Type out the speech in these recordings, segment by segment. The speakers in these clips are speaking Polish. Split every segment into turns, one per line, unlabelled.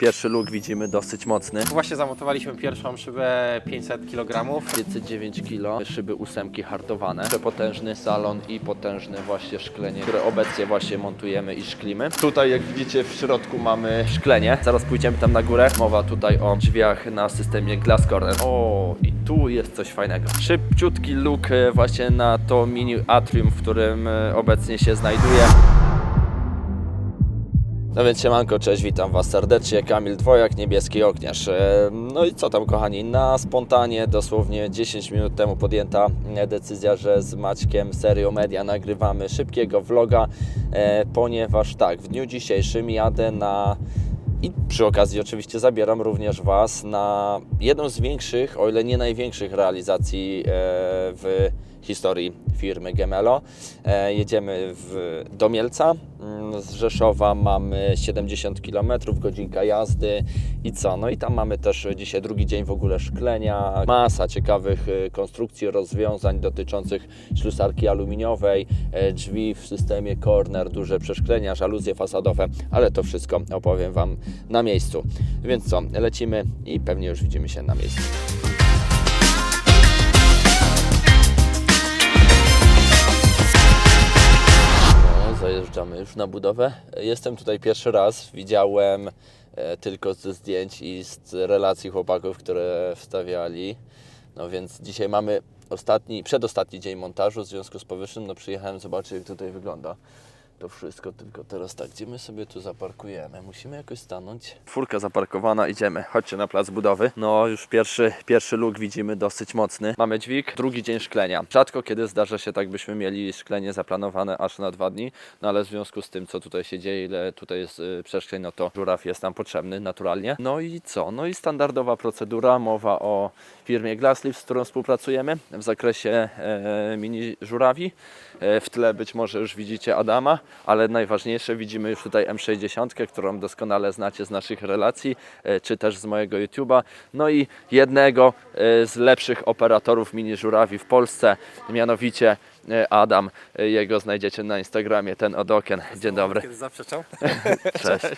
Pierwszy luk widzimy dosyć mocny.
Właśnie zamontowaliśmy pierwszą szybę 500 kg.
509 kg, szyby ósemki hartowane, przepotężny salon i potężne właśnie szklenie, które obecnie właśnie montujemy i szklimy. Tutaj jak widzicie w środku mamy szklenie, zaraz pójdziemy tam na górę. Mowa tutaj o drzwiach na systemie Glass Corner. O, i tu jest coś fajnego. Szybciutki look e, właśnie na to mini atrium, w którym e, obecnie się znajduje. No więc siemanko, cześć, witam Was serdecznie, Kamil Dwojak, Niebieski Ogniarz. E, No i co tam kochani, na spontanie, dosłownie 10 minut temu podjęta decyzja, że z Maćkiem Serio Media nagrywamy szybkiego vloga, e, ponieważ tak, w dniu dzisiejszym jadę na i przy okazji oczywiście zabieram również Was na jedną z większych, o ile nie największych realizacji e, w historii firmy Gemelo. E, Jedziemy w, do Mielca. Mm, Z Rzeszowa mamy 70 km, godzinka jazdy i co? No i tam mamy też dzisiaj drugi dzień w ogóle szklenia, masa ciekawych e, konstrukcji, rozwiązań dotyczących ślusarki aluminiowej, e, drzwi w systemie corner, duże przeszklenia, żaluzje fasadowe, ale to wszystko opowiem Wam na miejscu. Więc co, lecimy i pewnie już widzimy się na miejscu. Zajeżdżamy już na budowę. Jestem tutaj pierwszy raz. Widziałem e, tylko ze zdjęć i z relacji chłopaków, które wstawiali. No więc dzisiaj mamy ostatni, przedostatni dzień montażu. W związku z powyższym no, przyjechałem zobaczyć, jak tutaj wygląda to wszystko. Tylko teraz tak, gdzie my sobie tu zaparkujemy? Musimy jakoś stanąć. Furka zaparkowana, idziemy. Chodźcie na plac budowy. No już pierwszy, pierwszy luk widzimy dosyć mocny. Mamy dźwig, drugi dzień szklenia. Rzadko kiedy zdarza się tak, byśmy mieli szklenie zaplanowane aż na dwa dni, no ale w związku z tym, co tutaj się dzieje, ile tutaj jest y, przeszkleń, no to żuraw jest nam potrzebny naturalnie. No i co? No i standardowa procedura, mowa o firmie Glassleaf, z którą współpracujemy w zakresie e, mini żurawi. E, w tle być może już widzicie Adama, ale najważniejsze widzimy już tutaj M60, którą doskonale znacie z naszych relacji, e, czy też z mojego YouTube'a. No i jednego e, z lepszych operatorów mini żurawi w Polsce, mianowicie Adam. E, Jego znajdziecie na Instagramie, ten od okien. Dzień dobry.
Kiedy zaprzeczał?
Cześć. E,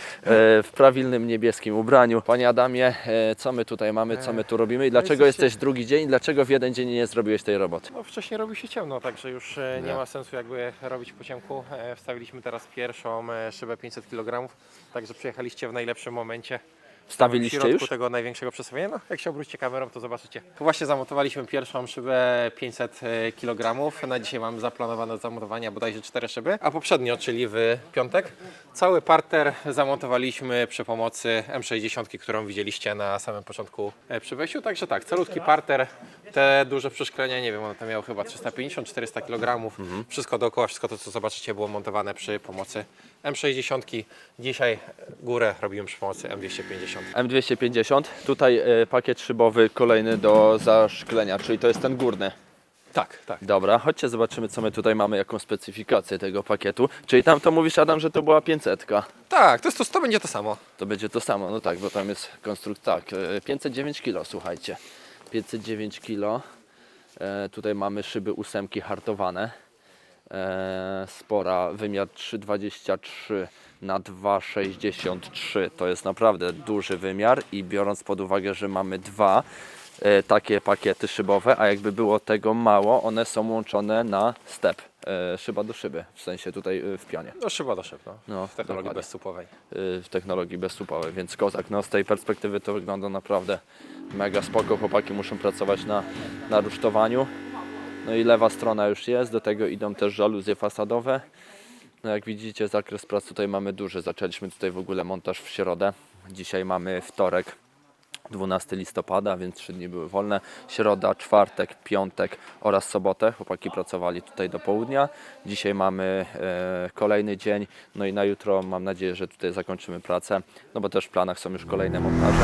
W prawilnym niebieskim ubraniu. Panie Adamie, e, co my tutaj mamy, co my tu robimy i dlaczego jesteś drugi dzień? Dlaczego w jeden dzień nie zrobiłeś tej roboty?
No wcześniej robi się ciemno, także już e, nie
Nie.
ma sensu jakby robić po ciemku. E, Wstawiliśmy teraz pierwszą e, szybę 500 kg, także przyjechaliście w najlepszym momencie. W
Wstawiliście
środku
już?
tego największego przestawienia. No, jak się obrócicie kamerą, to zobaczycie. Właśnie zamontowaliśmy pierwszą szybę 500 kg. Na dzisiaj mamy zaplanowane zamontowania bodajże 4 szyby, a poprzednio, czyli w piątek, cały parter zamontowaliśmy przy pomocy M60, którą widzieliście na samym początku e, przy wejściu. Także tak, calutki parter, te duże przeszklenia, nie wiem, one tam miały chyba 350-400 kg. Wszystko dookoła, wszystko to, co zobaczycie, było montowane przy pomocy M60. Dzisiaj górę robimy przy pomocy M250.
M250, tutaj e, pakiet szybowy kolejny do zaszklenia, czyli to jest ten górny.
Tak, tak.
Dobra, chodźcie zobaczymy co my tutaj mamy, jaką specyfikację tego pakietu. Czyli tam to mówisz Adam, że to była 500.
Tak, to, jest to, to będzie to samo.
To będzie to samo, no tak, bo tam jest konstrukt, tak, e, 509 kg, słuchajcie. 509 kg. E, tutaj mamy szyby ósemki hartowane. E, spora, wymiar 3,23 na 2,63 to jest naprawdę duży wymiar i biorąc pod uwagę, że mamy dwa e, takie pakiety szybowe, a jakby było tego mało, one są łączone na step, e, szyba do szyby, w sensie tutaj e, w pionie.
No szyba do szyb, no.
No,
w technologii
dokładnie.
bezsupowej.
y, w technologii bezsupowej, więc kozak. No z tej perspektywy to wygląda naprawdę mega spoko. Chłopaki muszą pracować na, na rusztowaniu. No i lewa strona już jest, do tego idą też żaluzje fasadowe. No jak widzicie zakres prac tutaj mamy duży. Zaczęliśmy tutaj w ogóle montaż w środę. Dzisiaj mamy wtorek. 12 listopada, więc trzy dni były wolne. Środa, czwartek, piątek oraz sobotę. Chłopaki pracowali tutaj do południa. Dzisiaj mamy e, kolejny dzień, no i na jutro mam nadzieję, że tutaj zakończymy pracę, no bo też w planach są już kolejne montaże.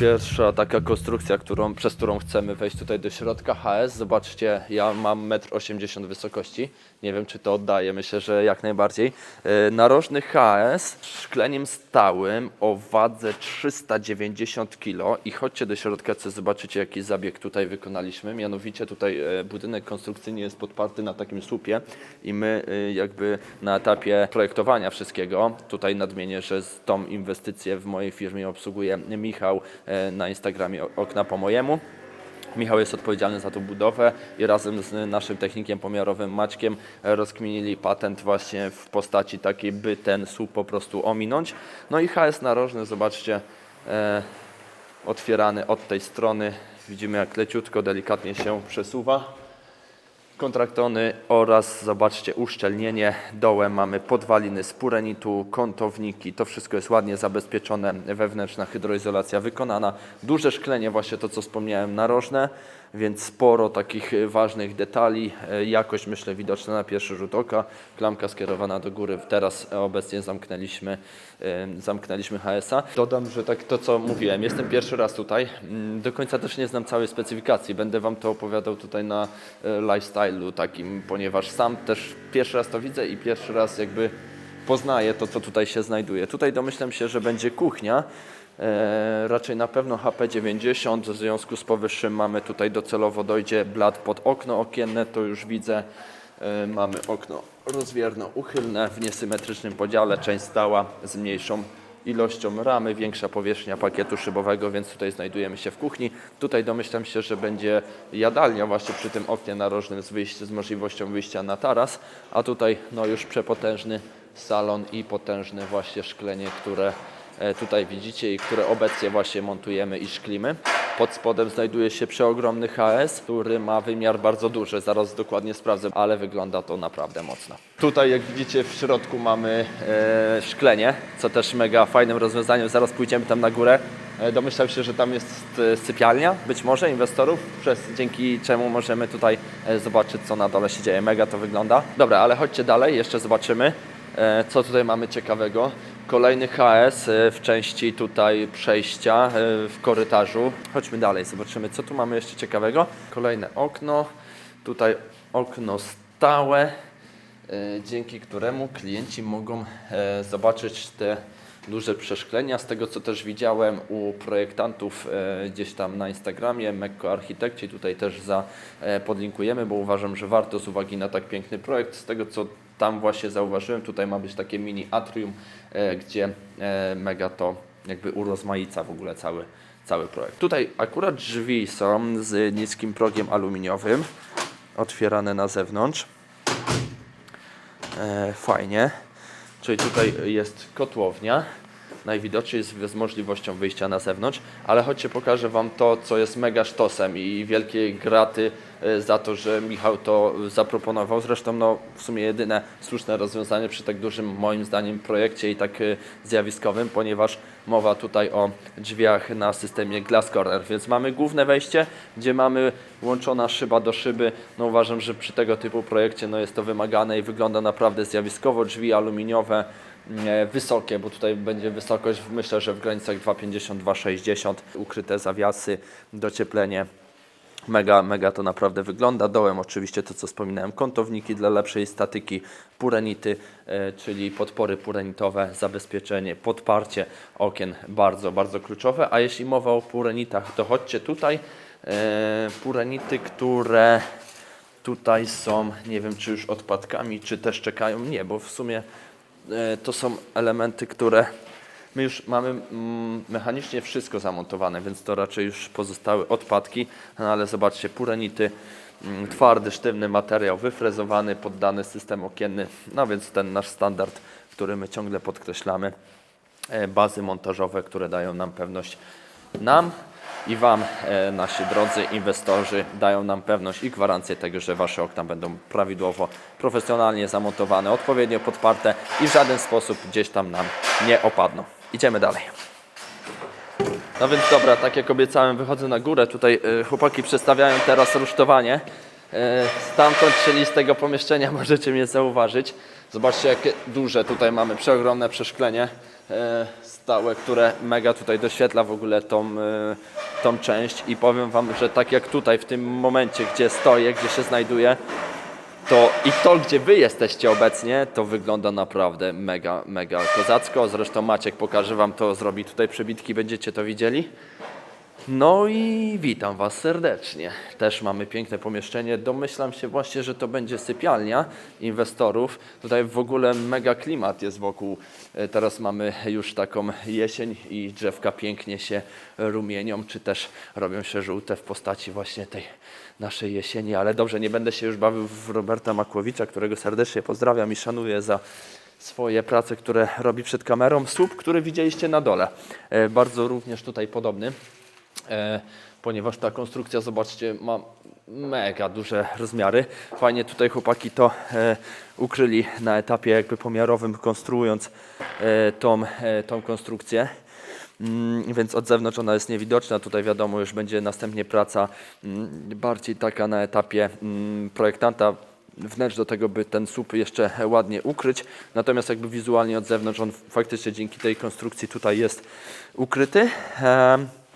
Pierwsza taka konstrukcja, którą, przez którą chcemy wejść tutaj do środka HS. Zobaczcie, ja mam 1,80 m wysokości. Nie wiem, czy to oddaje, myślę, że jak najbardziej. E, Narożny HS z szkleniem stałym o wadze 390 kg i chodźcie do środka, co zobaczycie, jaki zabieg tutaj wykonaliśmy. Mianowicie tutaj e, budynek konstrukcyjny jest podparty na takim słupie i my e, jakby na etapie projektowania wszystkiego, tutaj nadmienię, że tą inwestycję w mojej firmie obsługuje Michał na Instagramie Okna po mojemu. Michał jest odpowiedzialny za tą budowę i razem z naszym technikiem pomiarowym Maćkiem e, rozkminili patent właśnie w postaci takiej, by ten słup po prostu ominąć. No i HS narożny, zobaczcie, e, otwierany od tej strony. Widzimy jak leciutko, delikatnie się przesuwa kontraktony oraz zobaczcie uszczelnienie. Dołem mamy podwaliny z purenitu, kątowniki. To wszystko jest ładnie zabezpieczone. Wewnętrzna hydroizolacja wykonana. Duże szklenie, właśnie to co wspomniałem, narożne, więc sporo takich e, ważnych detali. E, Jakość myślę widoczna na pierwszy rzut oka. Klamka skierowana do góry. Teraz obecnie zamknęliśmy, zamknęliśmy HS-a. Dodam, że tak to co mówiłem, jestem pierwszy raz tutaj. Mm, Do końca też nie znam całej specyfikacji. Będę Wam to opowiadał tutaj na e, lifestyle'u takim, ponieważ sam też pierwszy raz to widzę i pierwszy raz jakby poznaję to, co tutaj się znajduje. Tutaj domyślam się, że będzie kuchnia. E, raczej na pewno HP90, w związku z powyższym mamy tutaj docelowo dojdzie blat pod okno okienne, to już widzę. E, mamy okno rozwierno-uchylne w niesymetrycznym podziale, część stała z mniejszą ilością ramy, większa powierzchnia pakietu szybowego, więc tutaj znajdujemy się w kuchni. Tutaj domyślam się, że będzie jadalnia właśnie przy tym oknie narożnym z, wyjść, z możliwością wyjścia na taras, a tutaj no już przepotężny salon i potężne właśnie szklenie, które tutaj widzicie i które obecnie właśnie montujemy i szklimy. Pod spodem znajduje się przeogromny HS, który ma wymiar bardzo duży, zaraz dokładnie sprawdzę, ale wygląda to naprawdę mocno. Tutaj jak widzicie w środku mamy e, szklenie, co też mega fajnym rozwiązaniem, zaraz pójdziemy tam na górę. E, Domyślam się, że tam jest e, sypialnia, być może inwestorów, przez, dzięki czemu możemy tutaj e, zobaczyć, co na dole się dzieje. Mega to wygląda. Dobra, ale chodźcie dalej, jeszcze zobaczymy, e, co tutaj mamy ciekawego. Kolejny HS e, w części tutaj przejścia e, w korytarzu. Chodźmy dalej, zobaczymy, co tu mamy jeszcze ciekawego. Kolejne okno, tutaj okno stałe, e, dzięki któremu klienci mogą e, zobaczyć te duże przeszklenia. Z tego co też widziałem u projektantów e, gdzieś tam na Instagramie, Mekko Architekci, tutaj też za, e, podlinkujemy, bo uważam, że warto z uwagi na tak piękny projekt. Z tego co tam właśnie zauważyłem, tutaj ma być takie mini atrium, e, gdzie e, mega to jakby urozmaica w ogóle cały, cały projekt. Tutaj akurat drzwi są z niskim progiem aluminiowym, otwierane na zewnątrz. E, fajnie. Czyli tutaj jest kotłownia. Najwidoczniej z, z możliwością wyjścia na zewnątrz, ale chodźcie pokażę Wam to, co jest mega sztosem i wielkie graty e, za to, że Michał to zaproponował. Zresztą no, w sumie jedyne słuszne rozwiązanie przy tak dużym moim zdaniem projekcie i tak e, zjawiskowym, ponieważ mowa tutaj o drzwiach na systemie Glass Corner, więc mamy główne wejście, gdzie mamy łączona szyba do szyby. No uważam, że przy tego typu projekcie no, jest to wymagane i wygląda naprawdę zjawiskowo. Drzwi aluminiowe, wysokie, bo tutaj będzie wysokość myślę, że w granicach 2,50-2,60, ukryte zawiasy, docieplenie. Mega, mega to naprawdę wygląda. Dołem oczywiście to, co wspominałem, kątowniki dla lepszej statyki, purenity, e, czyli podpory purenitowe, zabezpieczenie, podparcie okien bardzo, bardzo kluczowe. A jeśli mowa o purenitach, to chodźcie tutaj. E, purenity, które tutaj są, nie wiem czy już odpadkami, czy też czekają. Nie, bo w sumie e, to są elementy, które my już mamy mm, mechanicznie wszystko zamontowane, więc to raczej już pozostały odpadki, no ale zobaczcie, purenity, mm, twardy, sztywny materiał, wyfrezowany, poddany system okienny, no więc ten nasz standard, który my ciągle podkreślamy, e, bazy montażowe, które dają nam pewność. Nam i Wam, e, nasi drodzy inwestorzy, dają nam pewność i gwarancję tego, że Wasze okna będą prawidłowo, profesjonalnie zamontowane, odpowiednio podparte i w żaden sposób gdzieś tam nam nie opadną. Idziemy dalej. No więc dobra, tak jak obiecałem, wychodzę na górę. Tutaj y, chłopaki przedstawiają teraz rusztowanie. E, Stamtąd, czyli z tego pomieszczenia możecie mnie zauważyć. Zobaczcie, jakie duże tutaj mamy, przeogromne przeszklenie e, stałe, które mega tutaj doświetla w ogóle tą, e, tą część i powiem Wam, że tak jak tutaj w tym momencie, gdzie stoję, gdzie się znajduję, to i to, gdzie Wy jesteście obecnie, to wygląda naprawdę mega, mega kozacko. Zresztą Maciek pokaże Wam to, zrobi tutaj przebitki, będziecie to widzieli. No i witam Was serdecznie. Też mamy piękne pomieszczenie. Domyślam się właśnie, że to będzie sypialnia inwestorów. Tutaj w ogóle mega klimat jest wokół. E, Teraz mamy już taką jesień i drzewka pięknie się rumienią, czy też robią się żółte w postaci właśnie tej naszej jesieni. Ale dobrze, nie będę się już bawił w Roberta Makłowicza, którego serdecznie pozdrawiam i szanuję za swoje prace, które robi przed kamerą. Słup, który widzieliście na dole. E, Bardzo również tutaj podobny ponieważ ta konstrukcja, zobaczcie, ma mega duże rozmiary. Fajnie tutaj chłopaki to e, ukryli na etapie jakby pomiarowym, konstruując e, tą, e, tą konstrukcję. Mm, więc od zewnątrz ona jest niewidoczna. Tutaj wiadomo, już będzie następnie praca mm, bardziej taka na etapie mm, projektanta wnętrz do tego, by ten słup jeszcze ładnie ukryć. Natomiast jakby wizualnie od zewnątrz on faktycznie dzięki tej konstrukcji tutaj jest ukryty.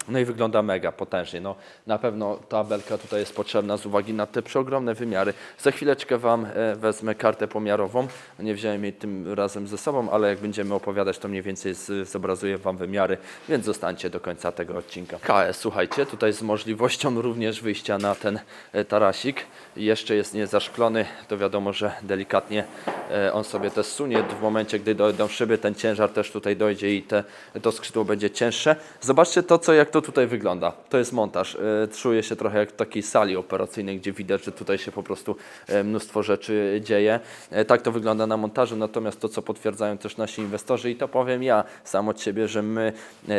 No i wygląda mega potężnie. No, na pewno ta belka tutaj jest potrzebna z uwagi na te przeogromne wymiary. Za chwileczkę Wam e, wezmę kartę pomiarową. Nie wziąłem jej tym razem ze sobą, ale jak będziemy opowiadać, to mniej więcej zobrazuję Wam wymiary, więc zostańcie do końca tego odcinka. KS, słuchajcie, tutaj z możliwością również wyjścia na ten e, tarasik. Jeszcze jest niezaszklony, to wiadomo, że delikatnie e, on sobie też sunie. W momencie, gdy dojdą szyby, ten ciężar też tutaj dojdzie i te, to skrzydło będzie cięższe. Zobaczcie to, co, jak to tutaj wygląda. To jest montaż. E, Czuję się trochę jak w takiej sali operacyjnej, gdzie widać, że tutaj się po prostu e, mnóstwo rzeczy dzieje. E, Tak to wygląda na montażu, natomiast to, co potwierdzają też nasi inwestorzy i to powiem ja sam od siebie, że my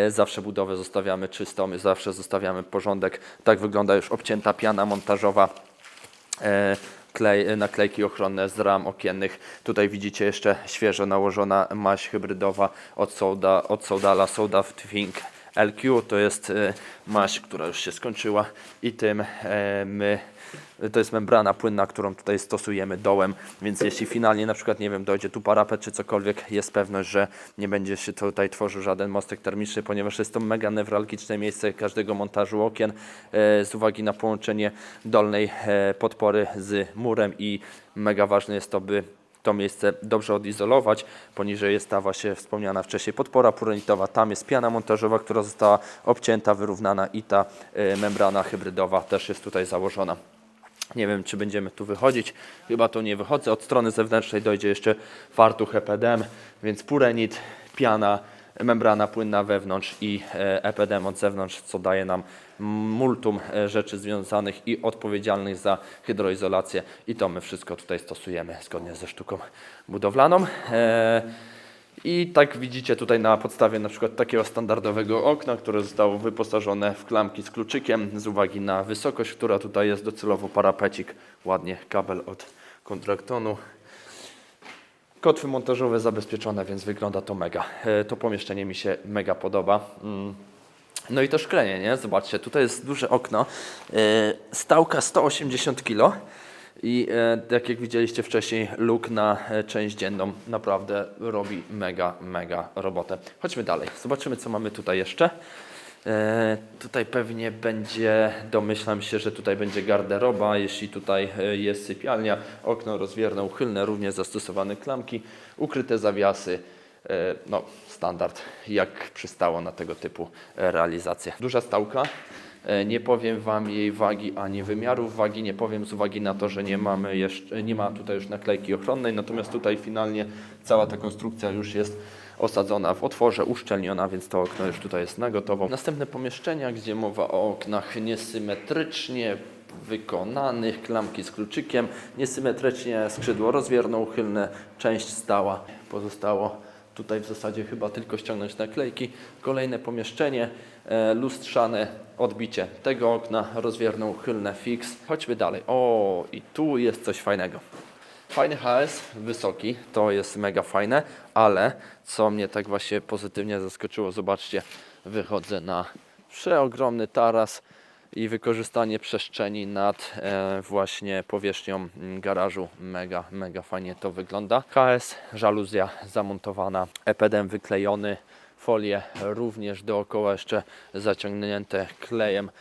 zawsze budowę zostawiamy czystą, my zawsze zostawiamy porządek. Tak wygląda już obcięta piana montażowa klej, naklejki ochronne z ram okiennych. Tutaj widzicie jeszcze świeżo nałożona maź hybrydowa od, Souda, od Soudala, Souda Think LQ. To jest e, maź, która już się skończyła i tym e, my to jest membrana płynna, którą tutaj stosujemy dołem, więc jeśli finalnie na przykład, nie wiem, dojdzie tu parapet czy cokolwiek, jest pewność, że nie będzie się tutaj tworzył żaden mostek termiczny, ponieważ jest to mega newralgiczne miejsce każdego montażu okien e, z uwagi na połączenie dolnej podpory z murem i mega ważne jest to, by to miejsce dobrze odizolować. Poniżej jest ta właśnie wspomniana wcześniej podpora purenitowa, tam jest piana montażowa, która została obcięta, wyrównana i ta e, membrana hybrydowa też jest tutaj założona. Nie wiem, czy będziemy tu wychodzić. Chyba to nie wychodzę. Od strony zewnętrznej dojdzie jeszcze fartuch EPDM, więc purenit, piana, membrana płynna wewnątrz i e, EPDM od zewnątrz, co daje nam multum e, rzeczy związanych i odpowiedzialnych za hydroizolację. I to my wszystko tutaj stosujemy zgodnie ze sztuką budowlaną. E, i tak widzicie tutaj na podstawie na przykład takiego standardowego okna, które zostało wyposażone w klamki z kluczykiem z uwagi na wysokość, która tutaj jest docelowo parapecik, ładnie kabel od kontraktonu. Kotwy montażowe zabezpieczone, więc wygląda to mega. E, To pomieszczenie mi się mega podoba. Mm. No i to szklenie, nie? Zobaczcie, tutaj jest duże okno. E, Stałka 180 kg. I e, tak jak widzieliście wcześniej, luk na część dzienną naprawdę robi mega, mega robotę. Chodźmy dalej, zobaczymy co mamy tutaj jeszcze. E, tutaj pewnie będzie, domyślam się, że tutaj będzie garderoba, jeśli tutaj e, jest sypialnia, okno rozwierne, uchylne, również zastosowane klamki, ukryte zawiasy, e, no standard, jak przystało na tego typu e, realizację. Duża stałka, Nie powiem Wam jej wagi ani wymiarów wagi, nie powiem z uwagi na to, że nie mamy jeszcze, nie ma tutaj już naklejki ochronnej, natomiast tutaj finalnie cała ta konstrukcja już jest osadzona w otworze, uszczelniona, więc to okno już tutaj jest na gotowo. Następne pomieszczenia, gdzie mowa o oknach niesymetrycznie wykonanych, klamki z kluczykiem, niesymetrycznie skrzydło rozwierne, uchylne, część stała, pozostało Tutaj w zasadzie chyba tylko ściągnąć naklejki. Kolejne pomieszczenie, e, lustrzane odbicie tego okna, rozwierną uchylne fix. Chodźmy dalej. O, i tu jest coś fajnego. Fajny HS, wysoki, to jest mega fajne, ale co mnie tak właśnie pozytywnie zaskoczyło, zobaczcie, wychodzę na przeogromny taras i wykorzystanie przestrzeni nad e, właśnie powierzchnią mm, garażu. Mega, mega fajnie to wygląda. KS, żaluzja zamontowana, EPDM wyklejony, folie również dookoła jeszcze zaciągnięte klejem,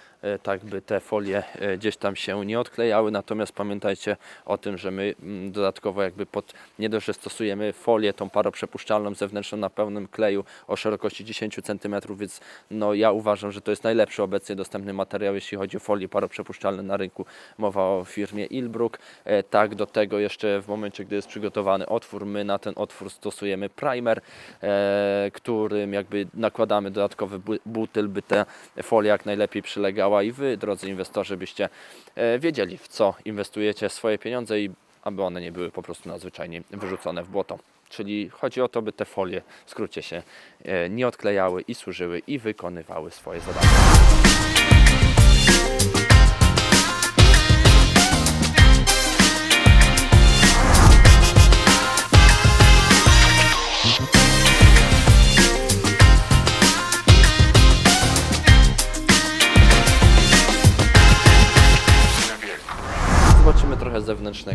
tak by te folie e, gdzieś tam się nie odklejały. Natomiast pamiętajcie o tym, że my mm, dodatkowo jakby pod, nie dość, że stosujemy folię tą paroprzepuszczalną zewnętrzną na pełnym kleju o szerokości 10 cm, więc no ja uważam, że to jest najlepszy obecnie dostępny materiał, jeśli chodzi o folie paroprzepuszczalne na rynku. Mowa o firmie Ilbrook. E, Tak, do tego jeszcze w momencie, gdy jest przygotowany otwór, my na ten otwór stosujemy primer, e, którym jakby nakładamy dodatkowy bu- butyl, by ta folia jak najlepiej przylegała i Wy, drodzy inwestorzy, byście e, wiedzieli w co inwestujecie swoje pieniądze i aby one nie były po prostu nadzwyczajnie wyrzucone w błoto. Czyli chodzi o to, by te folie w skrócie się e, nie odklejały i służyły i wykonywały swoje zadania.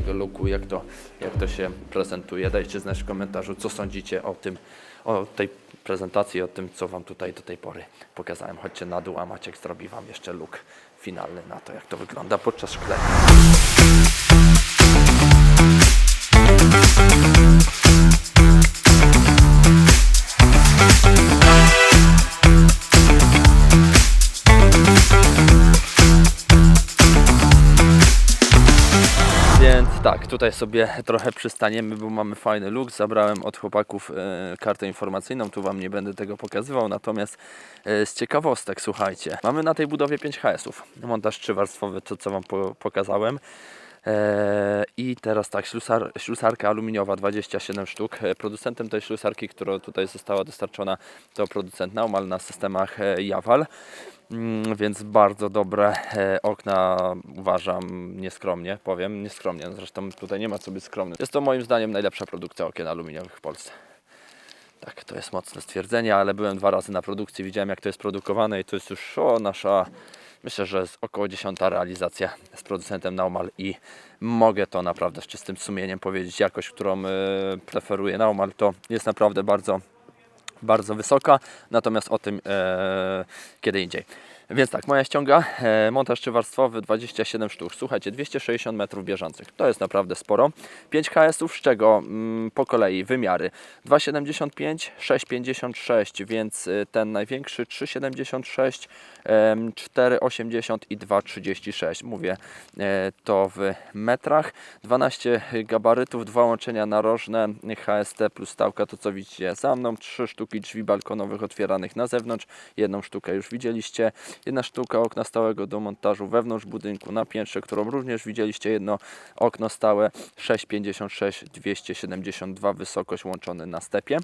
Zewnętrznego looku, jak to, jak to się prezentuje. Dajcie znać w komentarzu, co sądzicie o tym, o tej prezentacji, o tym, co Wam tutaj do tej pory pokazałem. Chodźcie na dół, a Maciek zrobi Wam jeszcze look finalny na to, jak to wygląda podczas szklenia. Tutaj sobie trochę przystaniemy, bo mamy fajny look. Zabrałem od chłopaków e, kartę informacyjną, tu Wam nie będę tego pokazywał. Natomiast e, z ciekawostek, słuchajcie, mamy na tej budowie 5 HS-ów. Montaż trzywarstwowy, to co Wam po, pokazałem. E, I teraz tak, ślusar, ślusarka aluminiowa 27 sztuk. Producentem tej ślusarki, która tutaj została dostarczona, to producent Naumal na systemach Jawal. Mm, Więc bardzo dobre e, okna, uważam, nieskromnie powiem, nieskromnie, no zresztą tutaj nie ma co być skromnym. Jest to moim zdaniem najlepsza produkcja okien aluminiowych w Polsce. Tak, to jest mocne stwierdzenie, ale byłem dwa razy na produkcji, widziałem jak to jest produkowane i to jest już o, nasza, myślę, że z około dziesiąta realizacja z producentem Naumal i mogę to naprawdę z czystym sumieniem powiedzieć. Jakość, którą e, preferuje Naumal to jest naprawdę bardzo bardzo wysoka, natomiast o tym e, kiedy indziej. Więc tak, moja ściąga, e, montaż trzywarstwowy 27 sztuk. Słuchajcie, 260 metrów bieżących. To jest naprawdę sporo. 5 HS-ów, z czego mm, po kolei wymiary 2,75, 6,56, więc y, ten największy 3,76, em, 4,80 i 2,36. Mówię e, to w metrach. 12 gabarytów, dwa łączenia narożne, HST plus stałka, to co widzicie za mną. Trzy sztuki drzwi balkonowych otwieranych na zewnątrz. Jedną sztukę już widzieliście. Jedna sztuka okna stałego do montażu wewnątrz budynku na piętrze, którą również widzieliście. Jedno okno stałe 6,56, 272 wysokość łączony na stepie.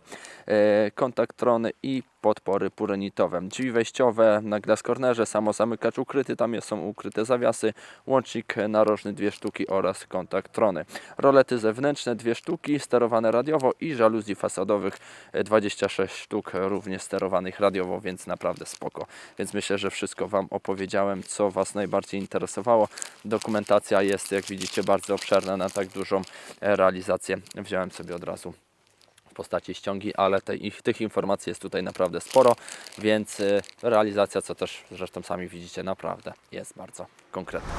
E, kontaktrony i podpory purenitowe. Drzwi wejściowe na glass cornerze, samo zamykacz ukryty, tam są ukryte zawiasy, łącznik narożny dwie sztuki oraz kontaktrony. Rolety zewnętrzne dwie sztuki, sterowane radiowo i żaluzji fasadowych e, 26 sztuk, również sterowanych radiowo, więc naprawdę spoko. Więc myślę, że wszystko Wam opowiedziałem, co Was najbardziej interesowało. Dokumentacja jest, jak widzicie, bardzo obszerna na tak dużą e, realizację. Wziąłem sobie od razu postaci ściągi, ale tej, ich, tych informacji jest tutaj naprawdę sporo, więc y, realizacja, co też zresztą sami widzicie, naprawdę jest bardzo konkretna.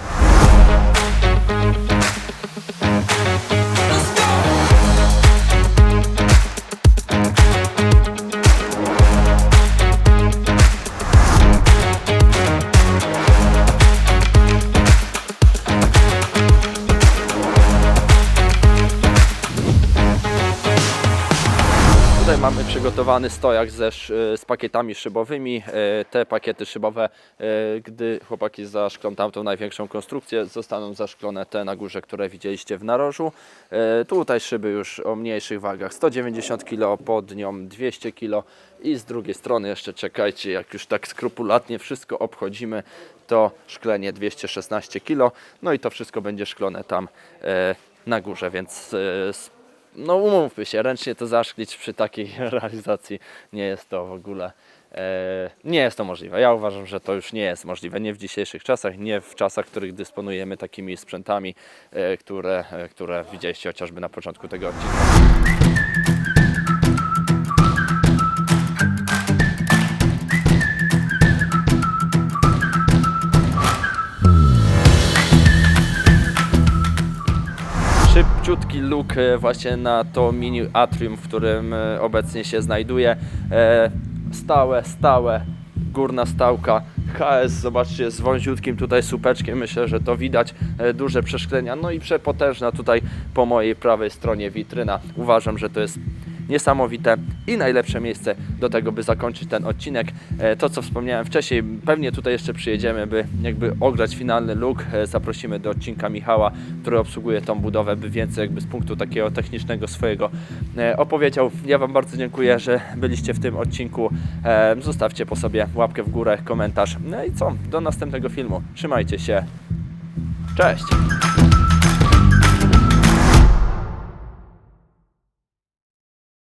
Mamy przygotowany stojak ze, z pakietami szybowymi. E, Te pakiety szybowe, e, gdy chłopaki zaszklą tamtą największą konstrukcję, zostaną zaszklone te na górze, które widzieliście w narożu. E, Tutaj szyby już o mniejszych wagach, 190 kg, pod nią 200 kg i z drugiej strony jeszcze czekajcie, jak już tak skrupulatnie wszystko obchodzimy, to szklenie 216 kg, no i to wszystko będzie szklone tam e, na górze, więc e, no umówmy się, ręcznie to zaszklić przy takiej realizacji nie jest to w ogóle E, nie jest to możliwe. Ja uważam, że to już nie jest możliwe. Nie w dzisiejszych czasach, nie w czasach, w których dysponujemy takimi sprzętami, e, które, e, które widzieliście chociażby na początku tego odcinka. Właśnie na to mini atrium, w którym e, obecnie się znajduję. E, Stałe, stałe, górna stałka. HS, zobaczcie, z wąziutkim tutaj supeczkiem, myślę, że to widać, e, duże przeszklenia, no i przepotężna tutaj po mojej prawej stronie witryna. Uważam, że to jest niesamowite i najlepsze miejsce do tego, by zakończyć ten odcinek. E, To, co wspomniałem wcześniej, pewnie tutaj jeszcze przyjedziemy, by jakby ograć finalny look. E, Zaprosimy do odcinka Michała, który obsługuje tą budowę, by więcej jakby z punktu takiego technicznego swojego e, opowiedział. Ja Wam bardzo dziękuję, że byliście w tym odcinku. Zostawcie po sobie łapkę w górę, komentarz. No i co? Do następnego filmu. Trzymajcie się. Cześć!